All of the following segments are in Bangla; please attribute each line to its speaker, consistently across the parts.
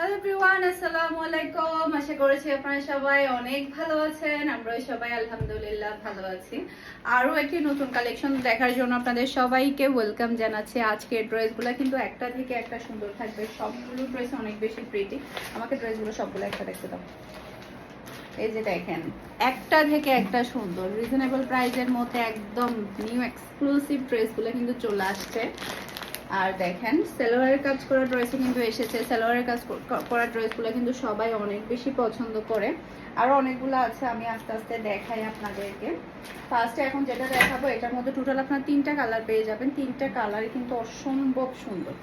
Speaker 1: হ্যালো এভরিওয়ান আসসালামু আলাইকুম আশা করছি আপনারা সবাই অনেক ভালো আছেন। আমরা সবাই আলহামদুলিল্লাহ ভালো আছি। আরও একটি নতুন কালেকশন দেখার জন্য আপনাদের সবাইকে ওয়েলকাম জানাচ্ছি। আজকের ড্রেসগুলো কিন্তু একটা থেকে একটা সুন্দর থাকবে। সবগুলো ড্রেস অনেক বেশি প্রিটি আমাকে ড্রেসগুলো সবগুলো একটা দেখতে দাও। এই যে দেখেন, একটা থেকে একটা সুন্দর। রিজনেবল প্রাইসের মধ্যে একদম নিউ এক্সক্লুসিভ ড্রেসগুলো কিন্তু চলে আসছে। আর দেখেন, সেলোয়ারের কাজ করা ড্রেসও কিন্তু এসেছে। সেলোয়ারের কাজ করা ড্রেসগুলো কিন্তু সবাই অনেক বেশি পছন্দ করে। আরও অনেকগুলো আছে, আমি আস্তে আস্তে দেখাই আপনাদেরকে। ফার্স্টে এখন যেটা দেখাবো, এটার মধ্যে টোটাল আপনার তিনটা কালার পেয়ে যাবেন। তিনটা কালারই কিন্তু অসম্ভব সুন্দর।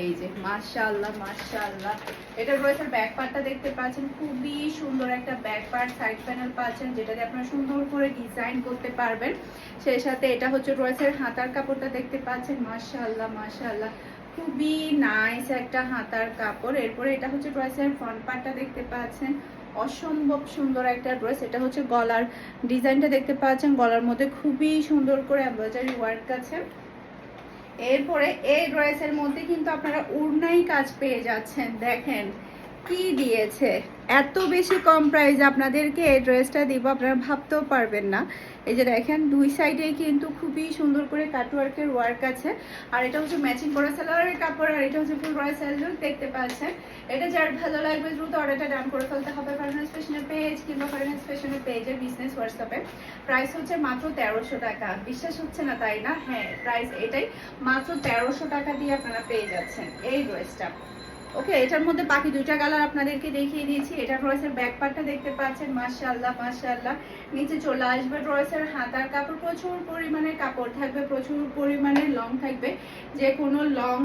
Speaker 1: এই যে, মাশাআল্লাহ মাশাআল্লাহ। এটা রয়েছে ব্যাক পার্টটা দেখতে পাচ্ছেন, খুবই সুন্দর একটা ব্যাক পার্ট সাইড প্যানেল পাচ্ছেন যেটাতে আপনারা সুন্দর করে ডিজাইন করতে পারবেন। সেই সাথে এটা হচ্ছে রয়েছে হাতার কাপড়টা দেখতে পাচ্ছেন, মাশাআল্লাহ মাশাআল্লাহ। খুবই নাইস একটা হাতার কাপড়। এরপরে এটা হচ্ছে ড্রেসের ফ্রন্ট পার্টটা দেখতে পাচ্ছেন, অসম্ভব সুন্দর একটা ড্রেস এটা হচ্ছে গলার ডিজাইনটা দেখতে পাচ্ছেন, গলার মধ্যে খুবই সুন্দর করে এমব্রয়ডারি ওয়ার্ক আছে। এরপরে এই ড্রেসের মধ্যে কিন্তু আপনারা উড়নাই কাজ পেয়ে যাচ্ছেন দেখেন। কি দিয়েছে? এত বেশি কম প্রাইস আপনাদেরকে এই ড্রেসটা দিব, আপনারা ভাবতেও পারবেন না। এই যে দেখেন, দুই সাইডে কিন্তু খুবই সুন্দর করে কাটওয়ার্কের ওয়ার্ক আছে। আর এটা হচ্ছে ম্যাচিং করা সালোয়ারের কাপড়, আর এটা হচ্ছে ফুল রয়্যাল স্যালোর দেখতে পাচ্ছেন। এটা যার ভালো লাগবে, দ্রুত অর্ডারটা ডান করে ফেলতে হবে ফার্নাস ফ্যাশনের পেজ কিংবা ফার্নাস ফ্যাশনের পেজের বিজনেস হোয়াটসঅ্যাপে প্রাইস হচ্ছে মাত্র তেরোশো টাকা। বিশ্বাস হচ্ছে না তাই না? হ্যাঁ প্রাইস এটাই। মাত্র তেরোশো টাকা দিয়ে আপনারা পেয়ে যাচ্ছেন এই ড্রেসটা ওকে, এটার মধ্যে বাকি দুইটা কালার আপনাদেরকে দেখিয়ে দিয়েছি। এটা রয়েছে ব্যাক পার্টটা দেখতে পাচ্ছেন, মাশাআল্লাহ মাশাআল্লাহ। নিচে চলে আসবে রয়েছে হাতার কাপড়, প্রচুর পরিমাণে কাপড় থাকবে, প্রচুর পরিমাণে লং থাকবে। যে কোনো লং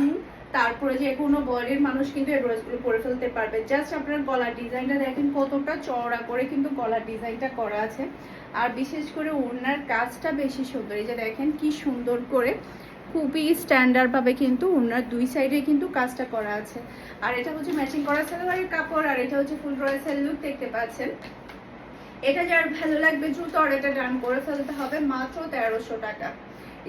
Speaker 1: তারপরে যে কোনো বডির মানুষ কিন্তু এই ড্রেসগুলো পরে ফেলতে পারবে। জাস্ট আপনার গলার ডিজাইনটা দেখেন, কতটা চওড়া করে কিন্তু গলার ডিজাইনটা করা আছে। আর বিশেষ করে ওড়নার কাজটা বেশি সুন্দর, এই যে দেখেন কি সুন্দর করে খুবই স্ট্যান্ডার্ড ভাবে কিন্তু ওনার দুই সাইডে কিন্তু কাজটা করা আছে। আর এটা হচ্ছে ম্যাচিং করা সালোয়ারের কাপড়, আর এটা হচ্ছে ফুল রয়েছে লুক দেখতে পাচ্ছেন। এটা যার ভালো লাগবে দ্রুত অর্ডারটা ডান করে ফেলতে হবে মাত্র তেরোশো টাকা।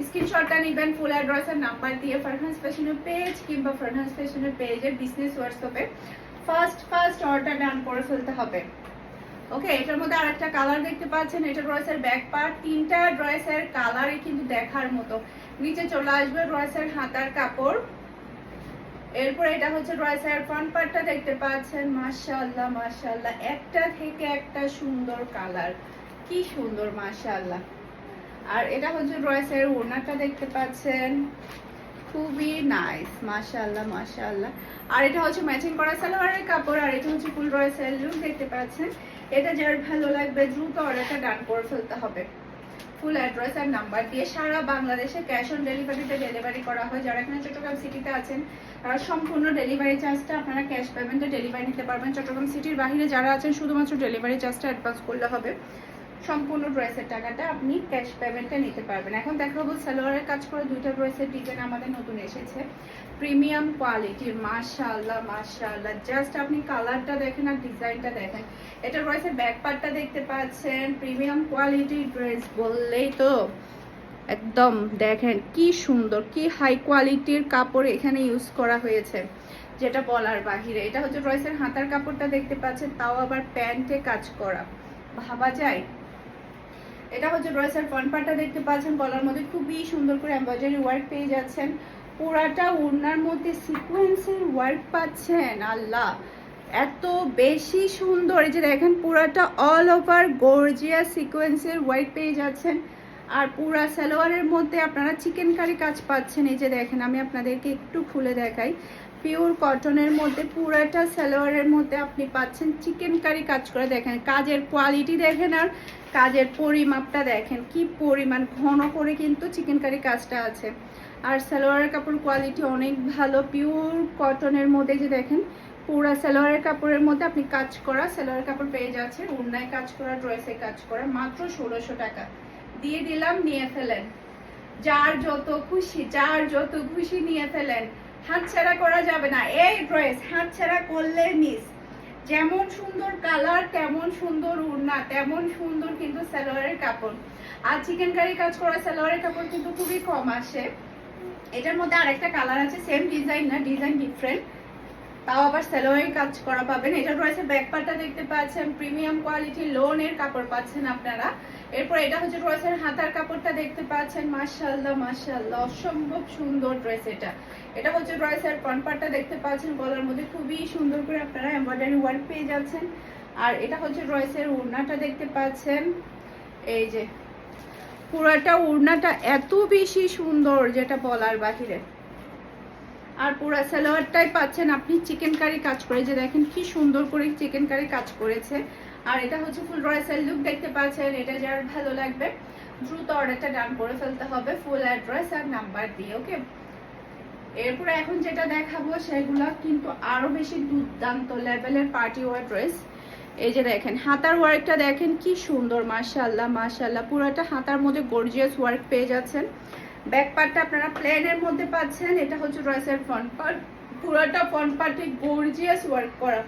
Speaker 1: স্ক্রিনশটটা নেবেন ফুল অ্যাড্রেসের নাম্বার দিয়ে ফারহান্স ফ্যাশনের পেজ কিংবা ফারহান্স ফ্যাশনের পেজের বিজনেস হোয়াটসঅ্যাপে ফার্স্ট ফার্স্ট অর্ডার ডান করে ফেলতে হবে। ওকে এটার মধ্যে আরেকটা কালার দেখতে পাচ্ছেন, এটা ড্রেসের ব্যাক পার্ট তিনটা ড্রেসের কালারই কিন্তু দেখার মতো। নিচে চলে আসবে ড্রেসের হাতার কাপড়। এরপর এটা হচ্ছে ড্রেসের ফ্রন্ট পার্টটা দেখতে পাচ্ছেন। মাশাআল্লাহ মাশাআল্লাহ। একটা থেকে একটা সুন্দর কালার কি সুন্দর, মাশাআল্লাহ। আর এটা হচ্ছে ড্রেসের ওড়নাটা দেখতে পাচ্ছেন। খুবই নাইস মাশাআল্লাহ মাশাআল্লাহ। আর এটা হচ্ছে ম্যাচিং করা সালোয়ারের কাপড়, আর এটা হচ্ছে ফুল রয়েসের লুক দেখতে পাচ্ছেন। এটা যার ভালো লাগবে, দ্রুত অর্ডারটা ডান করে ফেলতে হবে। ফুল অ্যাড্রেস আর নাম্বার দিয়ে সারা বাংলাদেশে ক্যাশ অন ডেলিভারিতে ডেলিভারি করা হয়। যারা এখানে চট্টগ্রাম সিটিতে আছেন, তারা সম্পূর্ণ ডেলিভারি চার্জটা আপনারা ক্যাশ পেমেন্টে ডেলিভারি নিতে পারবেন। চট্টগ্রাম সিটির বাহিরে যারা আছেন, শুধুমাত্র ডেলিভারি চার্জটা অ্যাডভান্স করলে হবে। সম্পূর্ণ ড্রেসের টাকাটা আপনি ক্যাশ পেমেন্টে নিতে পারবেন। এখন দেখাবো সালোয়ারের কাজ করে দুইটা ড্রেসের ডিজাইন আমাদের নতুন এসেছে। প্রিমিয়াম কোয়ালিটির মাশাআল্লাহ মাশাআল্লাহ। জাস্ট আপনি কালারটা দেখেন আর ডিজাইনটা দেখেন। এটা রয়েছে ব্যাক পার্টটা দেখতে পাচ্ছেন। প্রিমিয়াম কোয়ালিটির ড্রেস বললেই তো একদম দেখেন কি সুন্দর, কি হাই কোয়ালিটির কাপড় এখানে ইউজ করা হয়েছে, যেটা বলার বাহিরে। এটা হচ্ছে ড্রেসের হাতার কাপড়টা দেখতে পাচ্ছেন, তাও আবার প্যান্টে কাজ করা। ভাবা যায়? এটা হচ্ছে ড্রেসের ফ্রন্ট পার্টটা দেখতে পাচ্ছেন, গলার মধ্যে খুবই সুন্দর করে এমব্রয়ডারি ওয়ার্ক পেয়ে যাচ্ছেন। পুরাটা ওড়নার মধ্যে সিকোয়েন্সের ওয়ার্ক পাচ্ছেন, আল্লাহ! এত বেশি সুন্দর। এই যে দেখেন, পুরাটা অল ওভার গর্জিয়া সিকোয়েন্সের ওয়ার্ক পেয়ে যাচ্ছেন। আর পুরা সালোয়ারের মধ্যে আপনারা চিকেন কারি কাজ পাচ্ছেন। এই যে দেখেন, আমি আপনাদেরকে একটু খুলে দেখাই। পিওর কটনের মধ্যে, পুরাটা সালোয়ারের মধ্যে আপনি পাচ্ছেন চিকেন কারি কাজ করে। দেখেন, কাজের কোয়ালিটি দেখেন আর কাজের পরিমাপটা দেখেন। কি পরিমাণ ঘন করে কিন্তু চিকেন কারি কাজটা আছে। আর সালোয়ারের কাপড় কোয়ালিটি অনেক ভালো। পিওর কটনের মধ্যে যে দেখেন, পুরা সালোয়ারের কাপড়ের মধ্যে আপনি কাজ করা সালোয়ারের কাপড় পেয়ে যাচ্ছেন। উন্নায় কাজ করা, ড্রেসে কাজ করা, মাত্র ষোলোশো টাকা। দিয়ে দিলাম, নিয়ে ফেলেন। যার যত খুশি, যার যত খুশি নিয়ে ফেলেন। হাতছাড়া করা যাবে না। এই ড্রেস হাতছাড়া করলে মিস যেমন সুন্দর কালার তেমন সুন্দর উড়না তেমন সুন্দর কিন্তু সালোয়ারের কাপড়। আর চিকেন কারি কাজ করা সালোয়ারের কাপড় কিন্তু খুবই কম আসে। এটার মধ্যে আরেকটা কালার আছে সেম ডিজাইন না ডিজাইন ডিফারেন্ট তাও আবার সেলোয়ারের কাজ করা পাবেন। এটা রয়েছে ব্যাকপারটা দেখতে পাচ্ছেন। প্রিমিয়াম কোয়ালিটি লোনের কাপড় পাচ্ছেন আপনারা। এরপর এটা হচ্ছে রয়েছে হাতার কাপড়টা দেখতে পাচ্ছেন। মাশাআল্লাহ মাশাআল্লাহ। অসম্ভব সুন্দর ড্রেস এটা। এটা হচ্ছে ড্রেসের ফ্রন্ট পার্টটা দেখতে পাচ্ছেন। গলার মধ্যে খুবই সুন্দর করে আপনারা এমব্রয়ডারি ওয়ার্ক পেয়ে যাচ্ছেন। আর এটা হচ্ছে ড্রেসের ওড়নাটা দেখতে পাচ্ছেন। এই যে, পুরাটা ওড়নাটা এত বেশি সুন্দর যেটা বলার বাহিরে। আর পুরা সালোয়ারটাই পাচ্ছেন আপনি চিকেন কারি কাজ করে। যে দেখেন কি সুন্দর করে চিকেন কারি কাজ করেছে। আর এটা হচ্ছে ফুল রয়েসের লুক দেখতে পাচ্ছেন, এটা যার ভালো লাগবে, দ্রুত অর্ডারটা ডান করে ফেলতে হবে ফুল অ্যাড্রেস আর নাম্বার দিয়ে ওকে এরপরে এখন যেটা দেখাবো সেগুলো কিন্তু আরও বেশি দুর্দান্ত লেভেলের পার্টি ওয়ার ড্রেস এই যে দেখেন, হাতার ওয়ার্কটা দেখেন কি সুন্দর, মাশাআল্লাহ মাশাআল্লাহ, পুরোটা হাতার মধ্যে গর্জিয়াস ওয়ার্ক পেয়ে যাচ্ছেন। ব্যাক পার্টটা আপনারা প্লেনের মধ্যে পাচ্ছেন। এটা হচ্ছে ড্রেসের ফ্রন্ট পার্ট পুরোটা ফ্রন্ট পার্টে গর্জিয়াস ওয়ার্ক করা।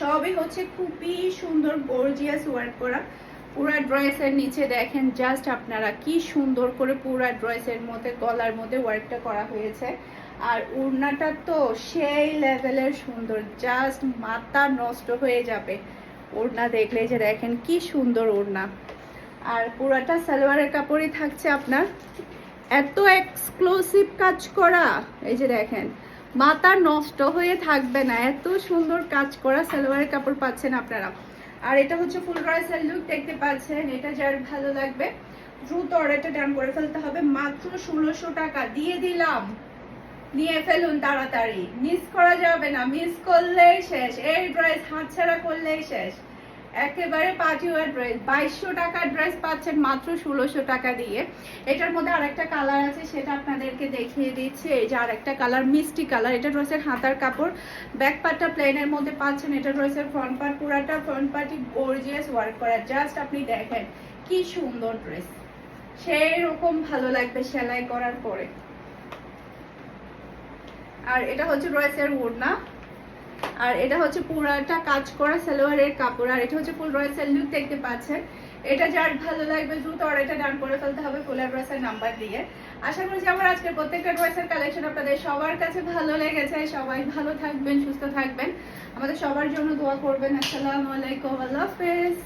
Speaker 1: সবই হচ্ছে খুবই সুন্দর গর্জিয়াস ওয়ার্ক করা। পুরা ড্রেসের নিচে দেখেন জাস্ট আপনারা কি সুন্দর করে পুরা ড্রেসের মধ্যে, গলার মধ্যে ওয়ার্কটা করা হয়েছে। আর উড়নাটা তো সেই লেভেলের সুন্দর জাস্ট মাথা নষ্ট হয়ে যাবে। ওড়না দেখলে যে দেখেন কি সুন্দর ওড়না আর পুরাটা সালোয়ারের কাপড়ই থাকছে আপনার। এত এক্সক্লুসিভ কাজ করা। এই যে দেখেন, মাথা নষ্ট হয়ে থাকবে না। এত সুন্দর কাজ করা সালোয়ারের কাপড় পাচ্ছেন আপনারা। আর এটা হচ্ছে ফুল ড্রেসের লুক দেখতে পাচ্ছেন, এটা যার ভালো লাগবে। দ্রুত অর্ডারটা ডান করে ফেলতে হবে। মাত্র ষোলোশো টাকা। দিয়ে দিলাম। নিয়ে ফেলুন তাড়াতাড়ি। মিস করা যাবে না। মিস করলেই শেষ। এই ড্রেস হাতছাড়া করলেই শেষ। একেবারে পার্টি ওয়ার ড্রেস। বাইশশো টাকার ড্রেস পাচ্ছেন মাত্র ষোলোশো টাকা দিয়ে। এটার মধ্যে আরেকটা কালার আছে, সেটা আপনাদেরকে দেখিয়ে দিচ্ছে। এই যে আরেকটা কালার, মিষ্টি কালার। এটা ড্রেসের হাতার কাপড়। ব্যাক পার্টটা প্লেনের মধ্যে পাচ্ছেন। এটা ড্রেসের ফ্রন্ট পার্ট, পুরাটা ফ্রন্ট পার্টি গর্জিয়াস ওয়ার্ক করা। জাস্ট আপনি দেখেন, কি সুন্দর ড্রেস। সেই রকম ভালো লাগবে সেলাই করার পরে। আর এটা হচ্ছে ড্রেসের ওড়না। আর এটা হচ্ছে পুরাটা কাজ করা সালোয়ারের কাপড়, আর এটা হচ্ছে ফুল রয়েল লুক দেখতে পাচ্ছেন। এটা যার ভালো লাগবে দ্রুত অর্ডারটা ডান করে ফেলতে হবে ফুলের ড্রেসের নাম্বার দিয়ে। আশা করছি আমার আজকের প্রত্যেকটা ড্রেসের কালেকশন আপনাদের সবার কাছে ভালো লেগেছে। সবাই ভালো থাকবেন, সুস্থ থাকবেন। আমাদের সবার জন্য দোয়া করবেন। আসসালামু আলাইকুম, আল্লাহ হাফেজ।